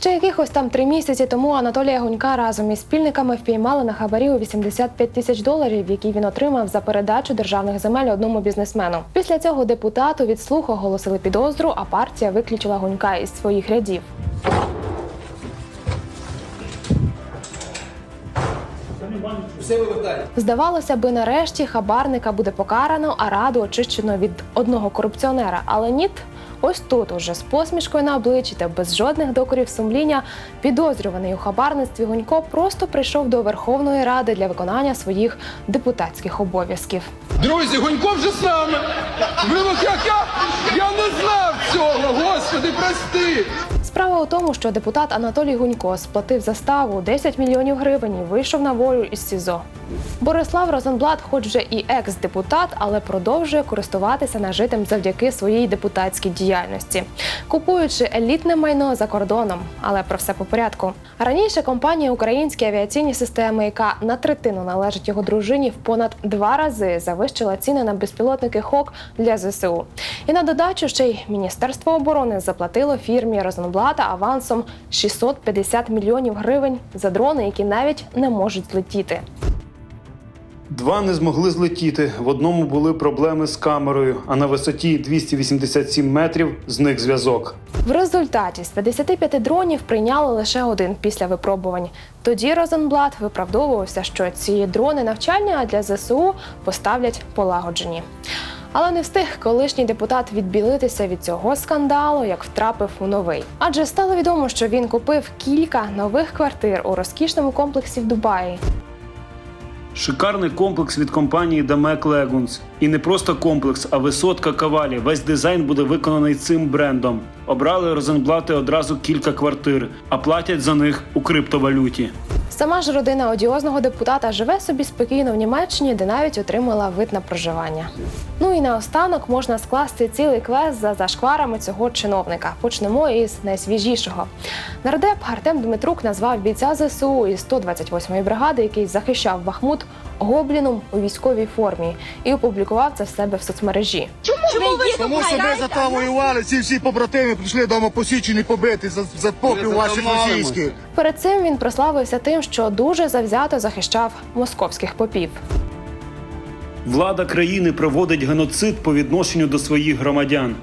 Ще якихось там три місяці тому Анатолія Гунька разом із спільниками впіймали на хабарі у 85 тисяч доларів, які він отримав за передачу державних земель одному бізнесмену. Після цього депутату від слуху оголосили підозру, а партія виключила Гунька із своїх рядів. Все. Здавалося би, нарешті хабарника буде покарано, а раду очищено від одного корупціонера. Але ні, ось тут, уже з посмішкою на обличчі та без жодних докорів сумління, підозрюваний у хабарництві Гунько просто прийшов до Верховної Ради для виконання своїх депутатських обов'язків. Друзі, Гунько вже з нами. Ви як я? Я не знав цього. Господи, прости. Справа у тому, що депутат Анатолій Гунько сплатив заставу 10 мільйонів гривень і вийшов на волю із СІЗО. Борислав Розенблат, хоч вже і екс-депутат, але продовжує користуватися нажитим завдяки своїй депутатській діяльності, купуючи елітне майно за кордоном. Але про все по порядку. Раніше компанія Українські авіаційні системи, яка на третину належить його дружині, в понад два рази завищила ціни на безпілотники ХОК для ЗСУ. І на додачу ще й Міністерство оборони заплатило фірмі Розенблата авансом 650 мільйонів гривень за дрони, які навіть не можуть злетіти. Два не змогли злетіти. В одному були проблеми з камерою, а на висоті 287 метрів зник зв'язок. В результаті з 55 дронів прийняли лише один після випробувань. Тоді Розенблат виправдовувався, що ці дрони навчальні, для ЗСУ поставлять полагоджені. Але не встиг колишній депутат відбілитися від цього скандалу, як втрапив у новий. Адже стало відомо, що він купив кілька нових квартир у розкішному комплексі в Дубаї. Шикарний комплекс від компанії Damec Legons. І не просто комплекс, а висотка кавалі. Весь дизайн буде виконаний цим брендом. Обрали Розенблати одразу кілька квартир, а платять за них у криптовалюті. Сама ж родина одіозного депутата живе собі спокійно в Німеччині, де навіть отримала вид на проживання. Ну і наостанок можна скласти цілий квест за зашкварами цього чиновника. Почнемо із найсвіжішого. Нардеп Артем Дмитрук назвав бійця ЗСУ із 128-ї бригади, який захищав Бахмут, гобліном у військовій формі, і опублікував це в себе в соцмережі. Чому ви Тому що ми за та воювали, ці всі побратими прийшли дома посічені побити за, за попів ваших російських. Перед цим він прославився тим, що дуже завзято захищав московських попів. Влада країни проводить геноцид по відношенню до своїх громадян.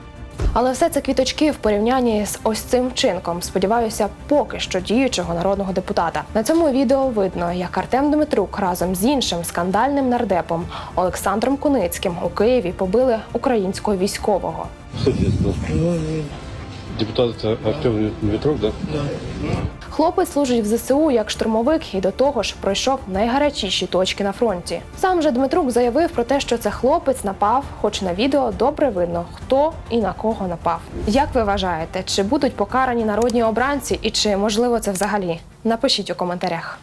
Але все це квіточки в порівнянні з ось цим вчинком. Сподіваюся, поки що діючого народного депутата. На цьому відео видно, як Артем Дмитрук разом з іншим скандальним нардепом Олександром Куницьким у Києві побили українського військового. Депутат Артем Артем да? да? Хлопець служить в ЗСУ як штурмовик і до того ж пройшов найгарячіші точки на фронті. Сам же Дмитрук заявив про те, що це хлопець напав, хоч на відео добре видно, хто і на кого напав. Як ви вважаєте, чи будуть покарані народні обранці, і чи можливо це взагалі? Напишіть у коментарях.